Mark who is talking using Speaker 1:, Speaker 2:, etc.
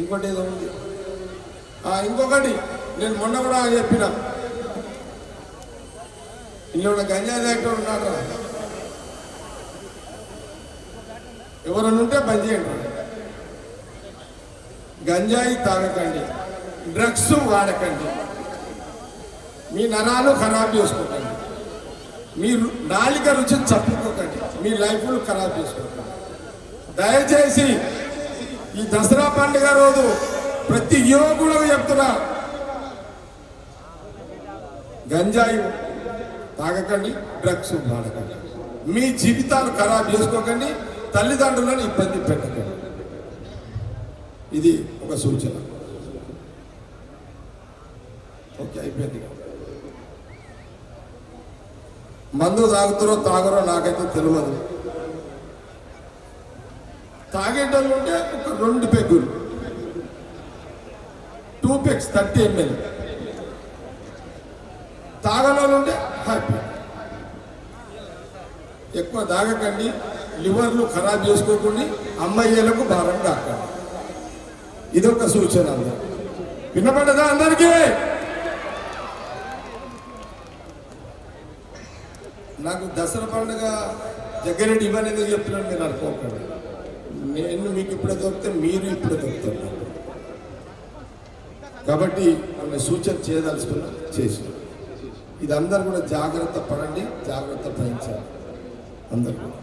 Speaker 1: ఇంకోటి ఏదో ఉంది. ఇంకొకటి నేను మొన్న కూడా చెప్పిన. ఇంట్లో గంజాయి లేకుండా ఉన్నాడు ఎవరైనా ఉంటే బంద్ చేయండి గంజాయి తాగకండి డ్రగ్స్ వాడకండి. మీ నరాలు ఖరాబ్ చేసుకోకండి. మీ నాలిక రుచి చప్పుకోకండి మీ లైఫ్ను ఖరాబ్ చేసుకోకండి. దయచేసి దసరా పండుగ రోజు ప్రతి యువకుడు చెప్తున్నా. గంజాయి తాగకండి డ్రగ్స్ వాడకండి. మీ జీవితాలు ఖరాబ్ చేసుకోకండి తల్లిదండ్రులను ఇబ్బంది పెట్టకండి. ఇది ఒక సూచన. ఓకే అయిపోయింది. మందు తాగుతారో తాగరో నాకైతే తెలియదు తాగేటోళ్ళు ఉంటే ఒక రెండు పెగ్గులు. టూ పెగ్స్ థర్టీ ఎంఎల్ తాగనోళ్ళు ఉంటే హ్యాపీ ఎక్కువ తాగకండి లివర్లు ఖరాబ్ చేసుకోకండి అమ్మాయిలకు భారం కాకండి. ఇదొక సూచన అందరు వినపడదా అందరికీ? నాకు దసరా పండుగ జగ్గారెడ్డి ఇవ్వనేది చెప్తున్నాను మీరు అనుకోకండి. నేను మీకు ఇప్పుడే దొరికితే మీరు ఇప్పుడే దొరుకుతారు కాబట్టి ఆమె సూచన చేయదలుచుకున్నా చేసిన. ఇది అందరు కూడా జాగ్రత్త పడండి జాగ్రత్త వహించాలి. అందరు కూడా.